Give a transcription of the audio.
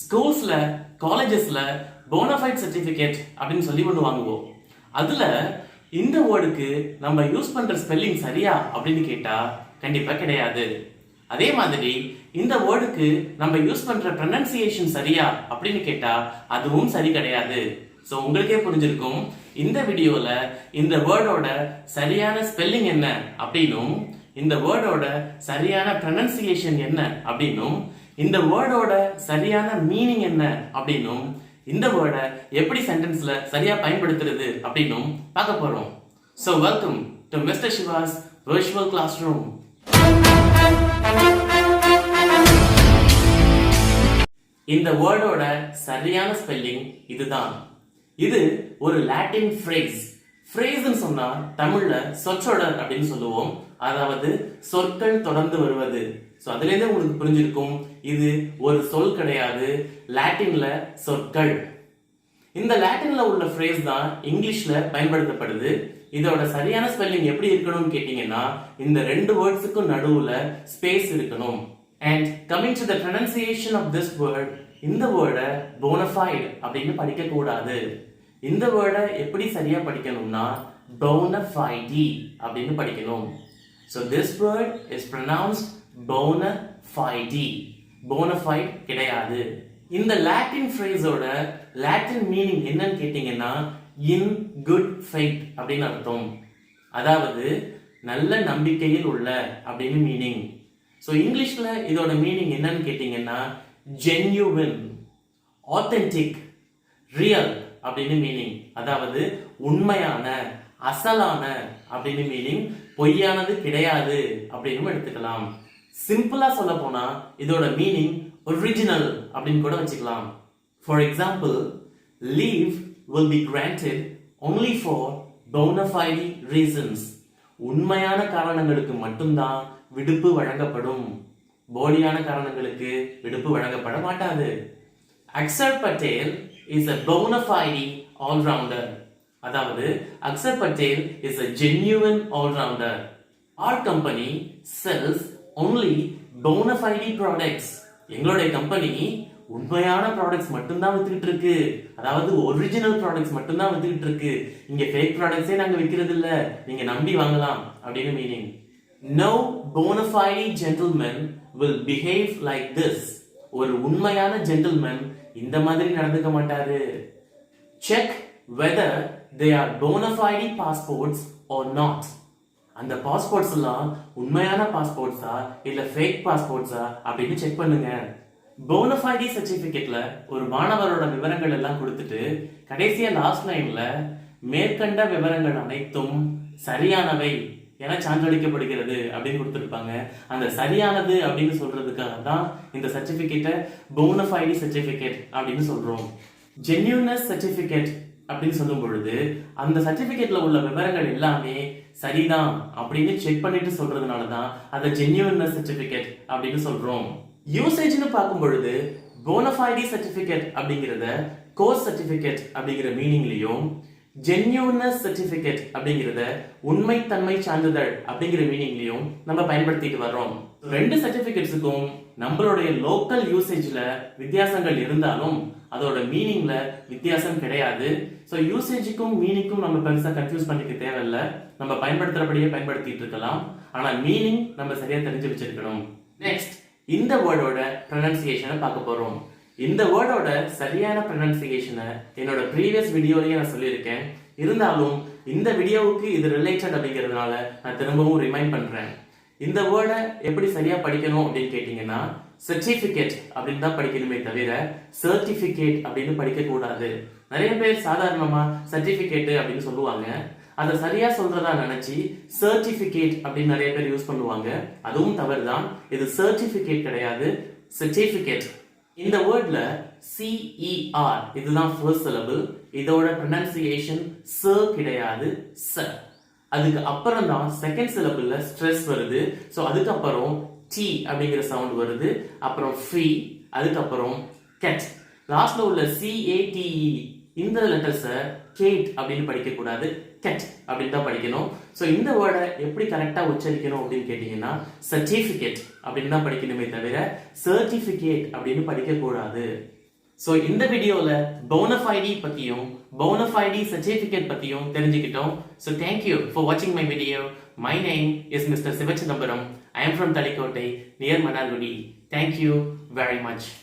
ஸ்கூல்ஸில் காலேஜஸில் bonafide certificate அப்படின்னு சொல்லி ஒன்று வாங்குவோம். அதில் இந்த வேர்டுக்கு நம்ம யூஸ் பண்ணுற ஸ்பெல்லிங் சரியா அப்படின்னு கேட்டால் கண்டிப்பாக கிடையாது. அதே மாதிரி இந்த வேர்டுக்கு நம்ம யூஸ் பண்ற ப்ரனன்சியேஷன் சரியா அப்படின்னு கேட்டா அதுவும் சரி கிடையாது. ஸோ உங்களுக்கே புரிஞ்சிருக்கும். இந்த வீடியோல இந்த வேர்டோட சரியான ஸ்பெல்லிங் என்ன அப்படின்னும் இந்த வேர்டோட சரியான ப்ரனன்சியேஷன் என்ன அப்படின்னும் இந்த வேர்டோட சரியான மீனிங் என்ன அப்படின்னும் இந்த வேர்டை எப்படி சென்டென்ஸ்ல சரியா பயன்படுத்துறது அப்படின்னும் பார்க்க போறோம். So welcome to mister Shiva's class room இந்த வேர்டோட சரியான ஸ்பெல்லிங் இதுதான். இது ஒரு லாட்டின் ஃப்ரேஸ் ஃப்ரேஸ்னு சொன்னா தமிழ்ல சொற்றொடர் அப்படின்னு சொல்லுவோம். அதாவது சொற்கள் தொடர்ந்து வருவது. ஸோ அதுலேருந்தே உங்களுக்கு புரிஞ்சிருக்கும் இது ஒரு சொல் கிடையாது லாட்டின்ல சொற்கள். இந்த லாட்டின்ல உள்ள ஃப்ரேஸ் தான் இங்கிலீஷ்ல பயன்படுத்தப்படுது. இதோட சரியான ஸ்பெல்லிங் எப்படி இருக்கணும்னு கேட்டீங்கன்னா இந்த ரெண்டு வேர்ட்ஸுக்கும் நடுவுல ஸ்பேஸ் இருக்கணும். And coming to the pronunciation of this word இந்த வேர்டை போனஃபைட் அப்படின்னு படிக்கக்கூடாது. இந்த வேர்டை எப்படி சரியா படிக்கணும்னா போனஃபைடி அப்படின்னு படிக்கணும். So this word is pronounced bona fide bona fide கிடையாது. இந்த லாட்டின் ஃப்ரேஸோட லாட்டின் மீனிங் என்னன்னு கேட்டீங்கன்னா இன் குட் ஃபைட் அப்படின்னு அர்த்தம். அதாவது நல்ல நம்பிக்கையில் உள்ள அப்படின்னு மீனிங் ஸோ இங்கிலீஷில் இதோட மீனிங் என்னன்னு கேட்டிங்கன்னா ஜென்யூவின் ஆத்தென்டிக் ரியல் அப்படின்னு மீனிங் அதாவது உண்மையான அசலான அப்படின்னு மீனிங் பொய்யானது கிடையாது அப்படின்னு எடுத்துக்கலாம். சிம்பிளா சொல்ல போனா இதோட மீனிங் ஒரிஜினல் அப்படின்னு கூட வச்சுக்கலாம். For example leave will be granted only for bona reasons உண்மையான காரணங்களுக்கு மட்டும்தான் விடுப்பு வழங்கப்படும். போலியான காரணங்களுக்கு விடுப்பு வழங்கப்பட மாட்டாது. Axar Patel is a bona allrounder அதாவது Axar Patel is a genuine allrounder our company sells only bona fide products. எங்களுடைய கம்பெனி உண்மையான ப்ராடக்ட்ஸ் மட்டும்தான் வித்துக்கிட்டு இருக்கு அதாவது ஒரிஜினல் ப்ராடக்ட்ஸ் மட்டும்தான் வித்துக்கிட்டு இருக்கு இங்க ஃபேக் ப்ராடக்ட்ஸே நாங்க விற்கிறது இல்ல நீங்க நம்பி வாங்கலாம் அப்படின்னு meaning no bona fide gentleman will behave like this ஒரு உண்மையான ஜென்டில்மேன் இந்த மாதிரி நடந்துக்க மாட்டாரு. Check whether they are bona fide passports are not அந்த பாஸ்போர்ட்ஸ் எல்லாம் உண்மையான பாஸ்போர்ட்ஸா இல்ல ஃபேக் பாஸ்போர்ட்ஸா அப்படின்னு செக் பண்ணுங்க. போனஃபைடி சர்டிபிகேட்ல ஒரு மாணவரோட விவரங்கள் எல்லாம் கொடுத்துட்டு கடைசியா லாஸ்ட் லைன்ல மேற்கண்ட விவரங்கள் அனைத்தும் சரியானவை என சான்றளிக்கப்படுகிறது அப்படின்னு கொடுத்துருப்பாங்க. அந்த சரியானது அப்படின்னு சொல்றதுக்காக தான் இந்த சர்டிபிகேட்டை போனஃபைடி சர்டிபிகேட் அப்படின்னு சொல்றோம். ஜென்யூனஸ் சர்டிபிகேட் அப்படின்னு சொல்லும் பொழுது அந்த சர்டிபிகேட்ல உள்ள விவரங்கள் எல்லாமே சரிதான் அப்படின்னு செக் பண்ணிட்டு சொல்றதுனால தான் அதை ஜென்யூனஸ் சர்டிபிகேட் அப்படின்னு சொல்றோம். யூசேஜ்னு பார்க்கும் பொழுது போனஃபைடி சர்டிபிகேட் அப்படிங்கிறத கோர்ஸ் சர்டிபிகேட் அப்படிங்கிற மீனிங்லையும் ஜென்யூனஸ் சர்டிபிகேட் அப்படிங்கிறத உண்மைத்தன்மை சான்றிதழ் அப்படிங்கிற மீனிங்லையும் நம்ம பயன்படுத்திட்டு வர்றோம். ரெண்டு சர்டிபிகேட்ஸுக்கும் நம்மளுடைய லோக்கல் யூசேஜில் வித்தியாசங்கள் இருந்தாலும் அதோட மீனிங்ல வித்தியாசம் கிடையாது. ஸோ யூசேஜுக்கும் மீனிங்க்கும் நம்ம பெருசாக கன்ஃபியூஸ் பண்ணிக்க தேவையில்ல. நம்ம பயன்படுத்துறபடியே பயன்படுத்திட்டு இருக்கலாம். ஆனால் மீனிங் நம்ம சரியா தெரிஞ்சு வச்சிருக்கணும். நெக்ஸ்ட் இந்த வேர்டோட ப்ரொனன்சியேஷனை பார்க்க போறோம். இந்த வேர்டோட சரியான ப்ரொனன்சியேஷனை என்னோட ப்ரீவியஸ் வீடியோலையும் நான் சொல்லியிருக்கேன். இருந்தாலும் இந்த வீடியோவுக்கு இது ரிலேட்டட் அப்படிங்கிறதுனால நான் திரும்பவும் ரிமைண்ட் பண்றேன். இந்த வேர்டை எப்படி சரியா படிக்கணும் அப்படின்னு கேட்டீங்கன்னா சர்டிபிகேட் அப்படின்னு தான் படிக்கணுமே தவிர சர்டிபிகேட் அப்படின்னு படிக்க கூடாது. நிறைய பேர் சாதாரணமா சர்டிபிகேட் அப்படின்னு சொல்லுவாங்க. அதை சரியா சொல்றதா நினைச்சு சர்டிபிகேட் அப்படின்னு நிறைய பேர் யூஸ் பண்ணுவாங்க. அதுவும் தவறு தான் இது சர்டிபிகேட் கிடையாது சர்டிபிகேட் இந்த வேர்ட்ல சிஇஆர் இதுதான் ஃபர்ஸ்ட் சிலபிள் இதோட ப்ரொனன்சியேஷன் ச கிடையாது ச அதுக்கு அப்புறம் தான் செகண்ட் சிலபிள்ல ஸ்ட்ரெஸ் வருது. ஸோ அதுக்கப்புறம் டி அப்படிங்கிற சவுண்ட் வருது. அப்புறம் ஃப்ரீ அதுக்கப்புறம் கெட் லாஸ்ட்ல உள்ள சிஏடிஇ இந்த லெட்டர்ஸை கேட் அப்படின்னு படிக்கக்கூடாது. கெட் அப்படின்னு தான் படிக்கணும். ஸோ இந்த வேர்டை எப்படி கரெக்டாக உச்சரிக்கணும் அப்படின்னு கேட்டிங்கன்னா சர்டிஃபிகேட் அப்படின்னு தான் படிக்கணுமே தவிர சர்டிஃபிகேட் அப்படின்னு படிக்கக்கூடாது. ஸோ இந்த வீடியோவில் பவுனஃபைடி பற்றியும் பவுனஃபைடி சர்டிஃபிகேட் பற்றியும் தெரிஞ்சுக்கிட்டோம். ஸோ தேங்க்யூ ஃபார் வாட்சிங் my video my name is mister Sivachidambaram I am from Talikote, near Manaludi. Thank you very much.